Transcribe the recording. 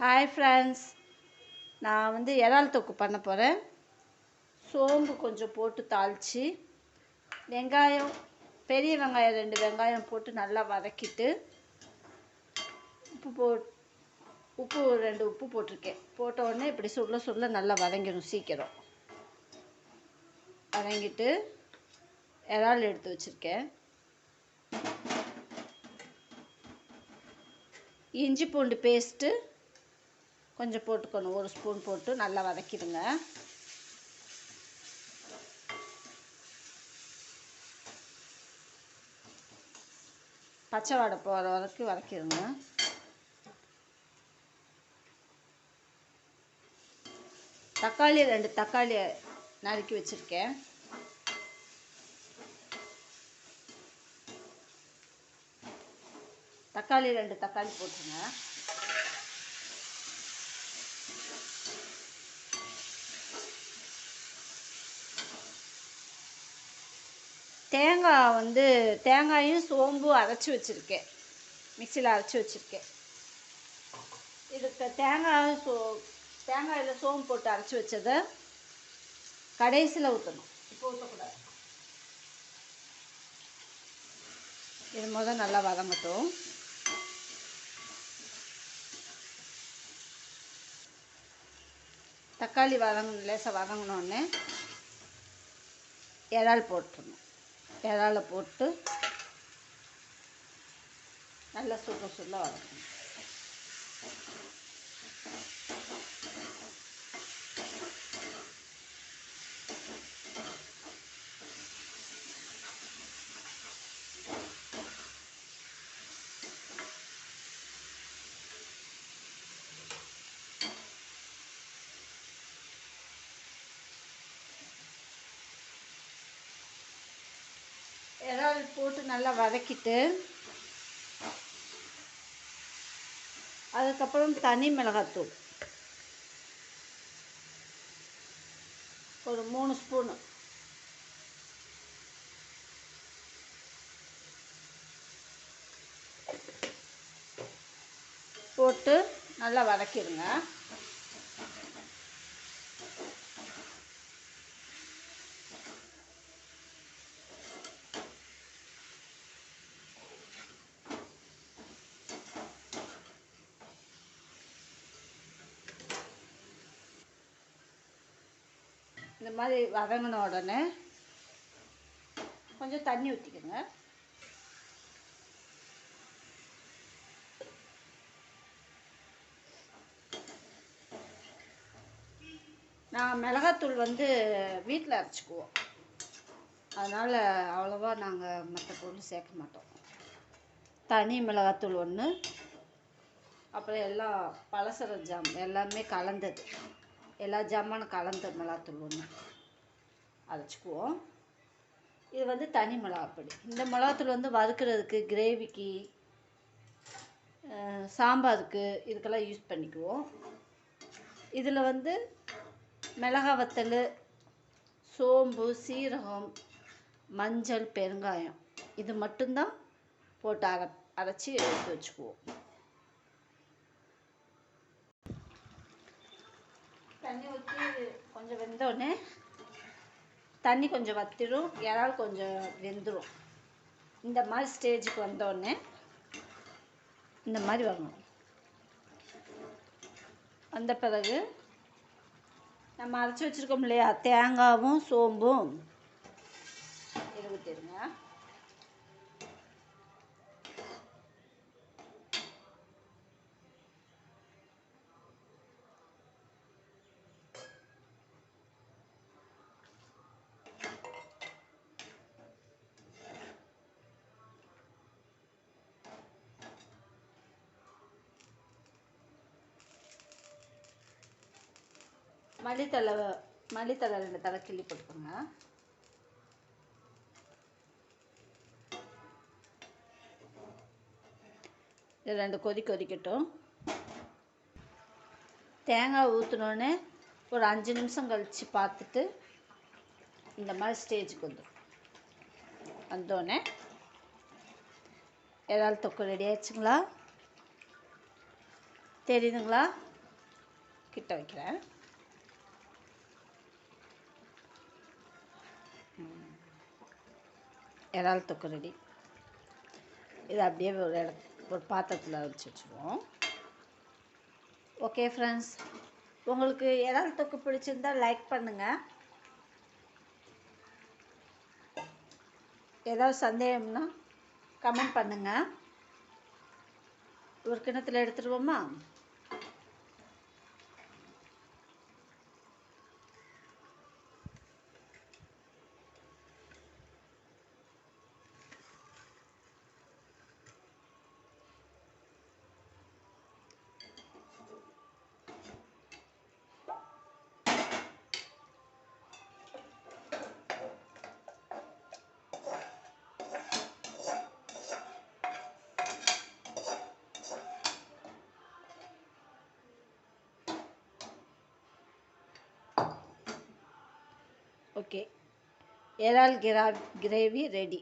Hi friends நான் வந்து இறால் தொக்கு பண்ண போகிறேன் சோம்பு கொஞ்சம் போட்டு தாளித்து வெங்காயம் பெரிய வெங்காயம் ரெண்டு வெங்காயம் போட்டு நல்லா வதக்கிட்டு உப்பு போ உப்பு ரெண்டு உப்பு போட்டிருக்கேன். போட்ட உடனே இப்படி சுருள சுருள நல்லா வதங்கிடும் சீக்கிரம். வதங்கிட்டு இறால் எடுத்து வச்சுருக்கேன். இஞ்சி பூண்டு பேஸ்ட்டு கொஞ்சம் போட்டுக்கணும். ஒரு ஸ்பூன் போட்டு நல்லா வதக்கிடுங்க. பச்சை வாடை போகிற வரைக்கும் வதக்கிடுங்க. தக்காளி ரெண்டு தக்காளி நறுக்கி வச்சுருக்கேன். தக்காளி ரெண்டு தக்காளி போட்டுருங்க. தேங்காய் வந்து தேங்காயும் சோம்பும் அரைச்சி வச்சுருக்கேன். மிக்சியில் அரைச்சி வச்சுருக்கேன். இதுக்கு தேங்காய் சோ தேங்காயில் சோம்பு போட்டு அரைச்சி வச்சதை கடைசியில் ஊற்றணும் இப்போ ஊற்றக்கூடாது இது முதல் நல்லா வதங்கட்டும். தக்காளி வதங்க லேசாக வதங்கினோடனே இறால் போட்டுருணும் இறால போட்டு நல்லா சுட சுட வதக்கணும். இறால் போட்டு நல்லா வதக்கிட்டு அதுக்கப்புறம் தனி மிளகாத்தூள். ஒரு மூணு ஸ்பூனு. போட்டு நல்லா வதக்கிடுங்க. இந்த மாதிரி வதங்கின உடனே கொஞ்சம் தண்ணி ஊற்றிக்கோங்க நாங்கள் மிளகாத்தூள் வந்து வீட்டில் அரைச்சிக்குவோம். அதனால் அவ்வளோவா நாங்கள் மற்ற பொருள் சேர்க்க மாட்டோம். தனி மிளகாத்தூள் ஒன்று அப்புறம் எல்லாம் பலசர ஜாம் எல்லாமே கலந்தது. எல்லா ஜாமானும் கலந்த மிளகாத்தூள் ஒன்று அரைச்சிக்குவோம் இது வந்து தனி மிளகாப்பொடி இந்த மிளகாத்தூள் வந்து வறுக்கிறதுக்கு கிரேவிக்கு சாம்பாருக்கு இதுக்கெல்லாம் யூஸ் பண்ணிக்குவோம். இதில் வந்து மிளகா வத்தல் சோம்பு சீரகம் மஞ்சள் பெருங்காயம். இது மட்டும்தான் போட்டு அரை அரைச்சி எடுத்து வச்சுக்குவோம். தண்ணி ஊற்றி கொஞ்சம் வெந்தோடனே தண்ணி கொஞ்சம் வத்திடும் இறால் கொஞ்சம் வெந்துடும் இந்த மாதிரி ஸ்டேஜுக்கு வந்தோடனே இந்த மாதிரி வரணும் வந்த பிறகு நம்ம அரைச்சி வச்சுருக்கோம் இல்லையா? தேங்காவும் சோம்பும். இது ஊற்றிடுங்க மல்லித்தலை மல்லித்தலை ரெண்டு தலை கிள்ளி போட்டுக்கோங்க. இது ரெண்டு கொதி கொதிக்கட்டும். தேங்காய் ஊற்றினோன்னே ஒரு அஞ்சு நிமிஷம் கழித்து பார்த்துட்டு இந்த மாதிரி ஸ்டேஜுக்கு வந்துடும். வந்தோடனே இறால் தொக்கு ரெடி ஆயிடுச்சுங்களா? தெரியுதுங்களா? கிட்ட வைக்கிறேன். இறால் தொக்கு ரெடி இது அப்படியே ஒரு இட ஒரு பாத்திரத்தில் வச்சு வச்சுருவோம். ஓகே ஃப்ரெண்ட்ஸ் உங்களுக்கு இறால் தொக்கு பிடிச்சிருந்தா லைக் பண்ணுங்கள் ஏதாவது சந்தேகம்னா கமெண்ட் பண்ணுங்கள் ஒரு கிணத்துல எடுத்துருவோமா? ஓகே இறால் கிரா கிரேவி ரெடி